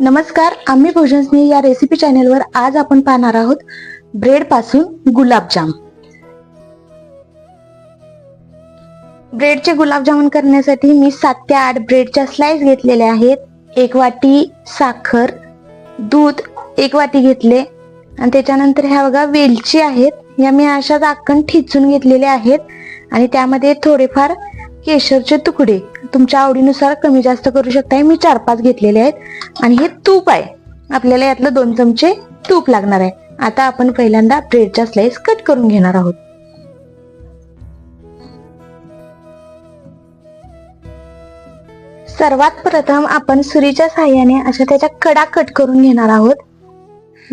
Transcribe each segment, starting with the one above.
नमस्कार आम्ही भोजनस्नेही या रेसिपी चॅनेलवर आज आपण पाहणार आहोत ब्रेडपासून गुलाबजाम ब्रेडचे गुलाबजामुन करण्यासाठी मी सात ते आठ ब्रेडच्या स्लाइस घेतलेल्या आहेत. एक वाटी साखर दूध एक वाटी घेतले. आणि त्याच्यानंतर ह्या बघा वेलची आहेत. या मी अशा दाखण ठिचून घेतलेल्या आहेत. आणि त्यामध्ये थोडेफार केशरचे तुकडे. तुमच्या आवडीनुसार कमी जास्त करू शकताय. मी चार पाच घेतलेले आहेत. आणि हे तूप आहे. आपल्याला यातलं दोन चमचे तूप लागणार आहे. आता आपण पहिल्यांदा ब्रेडच्या स्लाइस कट करून घेणार आहोत. सर्वात प्रथम आपण सुरीच्या साह्याने अशा त्याच्या कडा कट करून घेणार आहोत.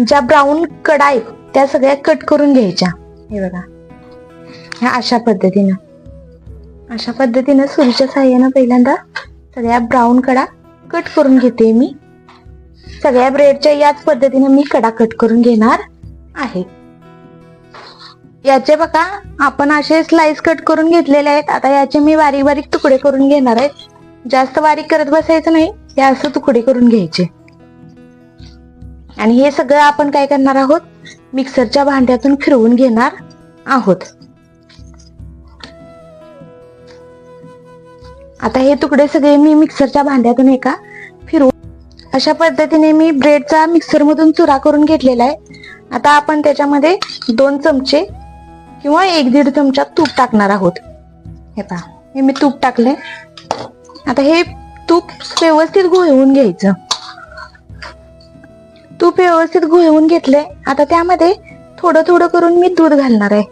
ज्या ब्राऊन कडा आहेत त्या सगळ्या कट करून घ्यायच्या. हे बघा. ह्या अशा पद्धतीनं. अशा पद्धतीनं सुरीच्या साह्यानं पहिल्यांदा सगळ्या ब्राऊन कडा कट करून घेते मी. सगळ्या ब्रेडच्या याच पद्धतीने मी कडा कट करून घेणार आहे. याचे बघा आपण असे स्लाइस कट करून घेतलेले आहेत. आता याचे मी बारीक बारीक तुकडे करून घेणार आहेत जास्त बारीक करत बसायचं नाही हे असं तुकडे करून घ्यायचे. आणि हे सगळं आपण काय करणार आहोत? मिक्सरच्या भांड्यातून फिरवून घेणार आहोत. आता हे तुकडे सगळे मी मिक्सरच्या भांड्यातून एका फिरवून अशा पद्धतीने मी ब्रेडचा मिक्सर मधून चुरा करून घेतलेला आहे. आता आपण त्याच्यामध्ये दोन चमचे किंवा एक दीड चमचा तूप टाकणार आहोत. हे पहा हे मी तूप टाकले. आता हे तूप व्यवस्थित घोळवून घ्यायचं. तूप व्यवस्थित घोळवून घेतले. आता त्यामध्ये थोडं थोडं करून मी दूध घालणार आहे.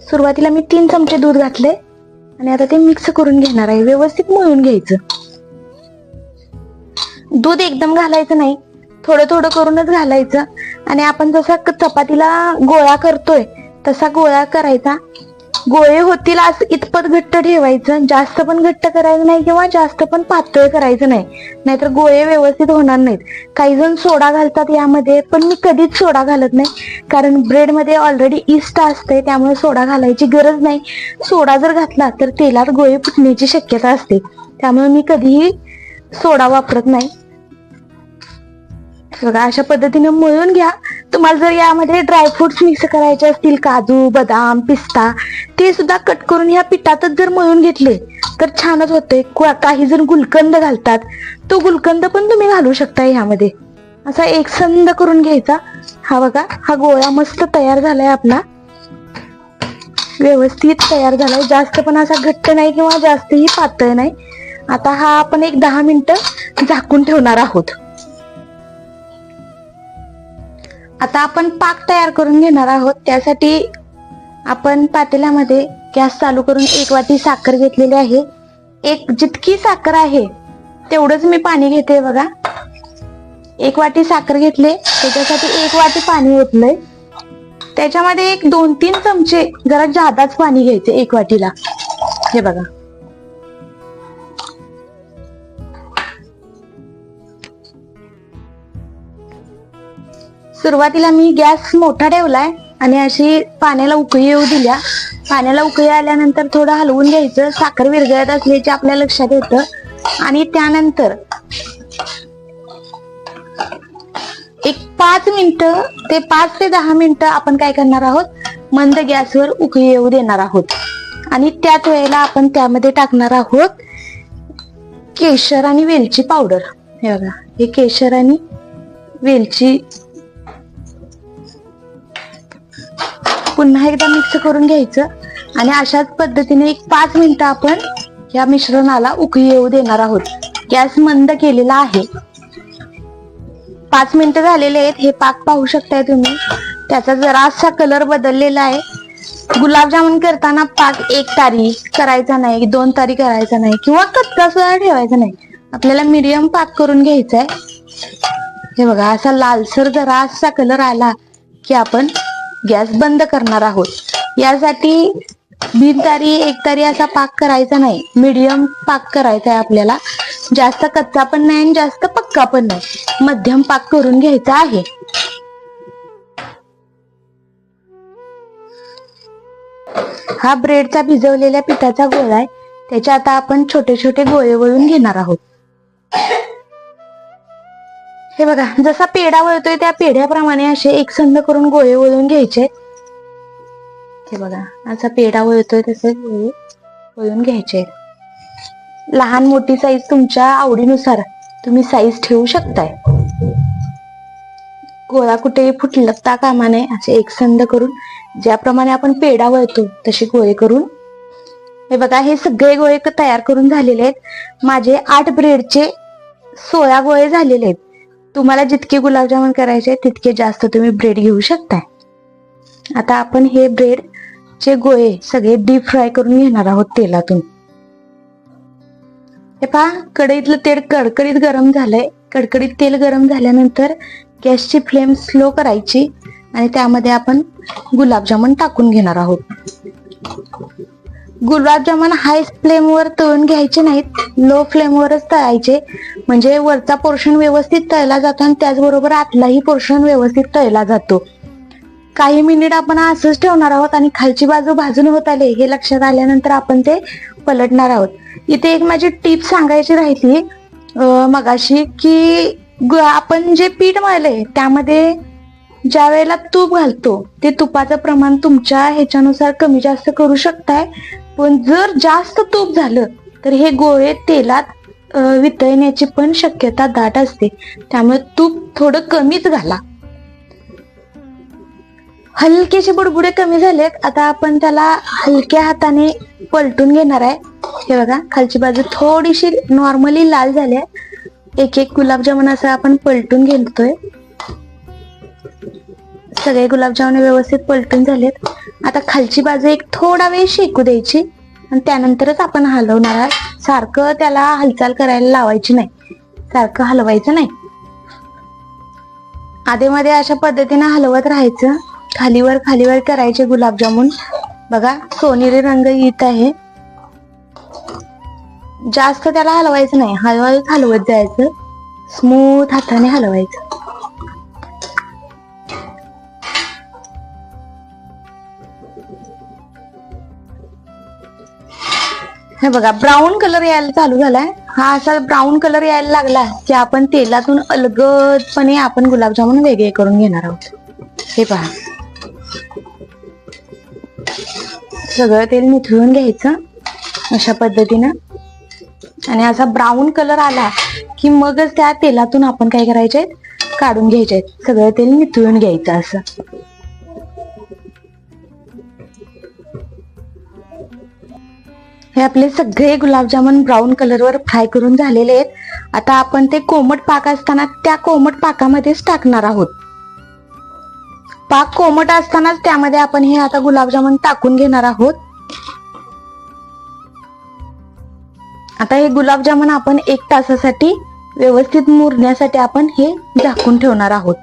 सुरुवातीला मी तीन चमचे दूध घातले. आणि आता ते मिक्स करून घेणार आहे. व्यवस्थित मळून घ्यायचं. दूध एकदम घालायचं नाही. थोडं थोडं करूनच घालायचं. आणि आपण जसा चपातीला गोळा करतोय तसा गोळा करायचा. गोळे होतील आज इतपत घट्ट ठेवायचं जास्त पण घट्ट करायचं नाही किंवा जास्त पण पातळ करायचं नाही. नाहीतर गोळे व्यवस्थित होणार नाहीत. काही जण सोडा घालतात यामध्ये पण मी कधीच सोडा घालत नाही. कारण ब्रेडमध्ये ऑलरेडी इस्ट असते त्यामुळे सोडा घालायची गरज नाही. सोडा जर घातला तर तेलात गोळे फुटण्याची शक्यता असते. त्यामुळे मी कधीही सोडा वापरत नाही. बघा अशा पद्धतीने मळून घ्या. तुम्हाला जर यामध्ये ड्रायफ्रुट्स मिक्स करायचे असतील काजू बदाम पिस्ता ते सुद्धा कट करून ह्या पिठातच जर मळून घेतले तर छानच होते काही जण गुलकंद घालतात. तो गुलकंद पण तुम्ही घालू शकता ह्यामध्ये असा एक संद करून घ्यायचा. हा बघा हा गोळा मस्त तयार झालाय आपला. व्यवस्थित तयार झालाय. जास्त पण असा घट्ट नाही किंवा जास्तही पातळ नाही. आता हा आपण एक दहा मिनिटं झाकून ठेवणार आहोत. आता आपण पाक तयार करून घेणार आहोत. त्यासाठी आपण पातेल्यामध्ये गॅस चालू करून एक वाटी साखर घेतलेली आहे. एक जितकी साखर आहे तेवढंच मी पाणी घेते बघा. एक वाटी साखर घेतले त्याच्यासाठी एक वाटी पाणी घेतलंय. त्याच्यामध्ये एक दोन तीन चमचे जरा जादाच पाणी घ्यायचे एक वाटीला. हे बघा. सुरुवातीला मी गॅस मोठा ठेवलाय आणि अशी पाण्याला उकळी येऊ दिल्या. पाण्याला उकळी आल्यानंतर थोडं हलवून घ्यायचं. साखर विरघळत असल्याचे आपल्या लक्षात येतं. आणि त्यानंतर एक पाच मिनिटं ते पाच ते दहा मिनिटं आपण काय करणार आहोत? मंद गॅसवर उकळी येऊ देणार आहोत. आणि त्याच वेळेला आपण त्यामध्ये टाकणार आहोत केशर आणि वेलची पावडर. हे बघा हे केशर आणि वेलची पुन्हा एकदा मिक्स करून घ्यायचं. आणि अशाच पद्धतीने एक पाच मिनिटं आपण या मिश्रणाला उकळी येऊ देणार आहोत. गॅस मंद केलेला आहे. पाच मिनिटं झालेले आहेत. हे पाक पाहू शकताय तुम्ही. त्याचा जरासा कलर बदललेला आहे. गुलाबजामुन करताना पाक एक तारी करायचा नाही दोन तारी करायचा नाही किंवा कच्चा सुद्धा ठेवायचा नाही. आपल्याला मिडियम पाक करून घ्यायचा आहे हे बघा असा लालसर जरासा कलर आला की आपण गॅस बंद करणार आहोत. यासाठी बिनतारी एक तारी असा पाक करायचा नाही. मीडियम पाक करायचा आहे आपल्याला. जास्त कच्चा पण नाही आणि जास्त पक्का पण नाही. मध्यम पाक करून घ्यायचा आहे. हा ब्रेडचा भिजवलेल्या पिठाचा गोळा आहे. त्याच्या आता आपण छोटे छोटे गोळे वळून घेणार आहोत. हे बघा जसा पेढा वळतोय त्या पेढ्याप्रमाणे असे एकसंध करून गोळे वळून घ्यायचे. हे बघा असा पेढा वळतोय तसे गोळे वळून घ्यायचे. लहान मोठी साईज तुमच्या आवडीनुसार तुम्ही साईज ठेवू शकताय. गोळा कुठेही फुटलता कामा नये असे एकसंध करून ज्याप्रमाणे आपण पेढा वळतो तसे गोळे करून. हे बघा हे सगळे गोळे तयार करून झालेले आहेत. माझे आठ ब्रेडचे सोळा गोळे झालेले आहेत. तुम्हाला जितके गुलाबजामुन करायचे तितके जास्त तुम्ही ब्रेड घेऊ शकताय. आता आपण हे ब्रेड चे गोळे सगळे डीप फ्राय करून घेणार आहोत तेलातून. हे पहा कढईतलं तेल कडकडीत गरम झालंय. कडकडीत तेल गरम झाल्यानंतर गॅसची फ्लेम स्लो करायची आणि त्यामध्ये आपण गुलाबजामुन टाकून घेणार आहोत. गुलाबजामुन हाय फ्लेमवर तळून घ्यायचे नाहीत लो फ्लेमवरच तळायचे. म्हणजे वरचा पोर्शन व्यवस्थित तळला जातो आणि त्याचबरोबर आतलाही पोर्शन व्यवस्थित तळला जातो. काही मिनिट आपण असंच ठेवणार आहोत आणि खालची बाजू भाजून होत आले हे लक्षात आल्यानंतर आपण ते पलटणार आहोत. इथे एक माझी टीप सांगायची राहिली मगाशी की आपण जे पीठ मळले त्यामध्ये ज्या वेळेला तूप घालतो ते तुपाचं प्रमाण तुमच्या ह्याच्यानुसार कमी जास्त करू शकताय. पण जर जास्त तूप झालं तर हे गोळे तेलात वितळण्याची पण शक्यता दाट असते. त्यामुळे तूप थोडं कमीच घाला. हलकेचे बुडबुडे कमी झालेत. आता आपण त्याला हलक्या हाताने पलटून घेणार आहे. हे बघा खालची बाजू थोडीशी नॉर्मली लाल झाली आहे. एक एक गुलाबजामुन असं आपण पलटून घेतोय. सगळे गुलाबजामुन व्यवस्थित पलटून झालेत. आता खालची बाजू एक थोडा वेळ शेकू द्यायची. आणि त्यानंतरच आपण हलवणार सारखं त्याला हालचाल करायला लावायची नाही. सारखं हलवायचं नाही. आधेमध्ये अशा पद्धतीने हलवत राहायचं. खालीवर खालीवर करायचे गुलाबजामुन. बघा सोनेरी रंग येत आहे. जास्त त्याला हलवायचं नाही. हळूहळू हलवत जायचं. स्मूथ हाताने हलवायचं. हे बघा ब्राऊन कलर यायला चालू झालाय. हा असा ब्राऊन कलर यायला लागला की आपण तेलातून अलगदपणे आपण गुलाबजामुन वेगळे करून घेणार आहोत. हे पहा. सगळं तेल निथळून घ्यायचं अशा पद्धतीनं. आणि असा ब्राऊन कलर आला की मगच त्या तेलातून आपण काय करायचे काढून घ्यायचे सगळं तेल निथळून घ्यायचं असं. हे आपले सगळे गुलाबजामुन ब्राऊन कलरवर फ्राय करून झालेले आहेत. आता आपण ते कोमट पाक असताना त्या कोमट पाकामध्येच टाकणार आहोत. पाक कोमट असतानाच त्यामध्ये आपण हे आता गुलाबजामुन टाकून घेणार आहोत. आता हे गुलाबजामुन आपण एक तासासाठी व्यवस्थित मुरण्यासाठी आपण हे झाकून ठेवणार आहोत.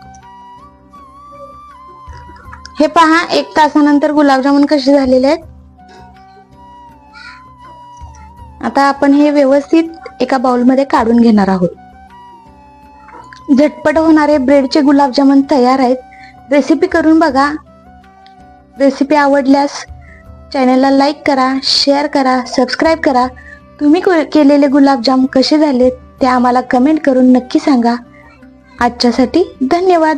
हे पहा एक तासानंतर गुलाबजामुन कसे झालेले आहेत. आता आपण हे व्यवस्थित एका बाउलमध्ये काढून घेणार आहोत. झटपट होणारे ब्रेडचे गुलाबजामुन तयार आहेत. रेसिपी करून बघा. रेसिपी आवडल्यास चॅनलला लाईक करा शेअर करा सबस्क्राईब करा. तुम्ही को- केलेले गुलाबजाम कसे झाले ते आम्हाला कमेंट करून नक्की सांगा. आजच्यासाठी धन्यवाद.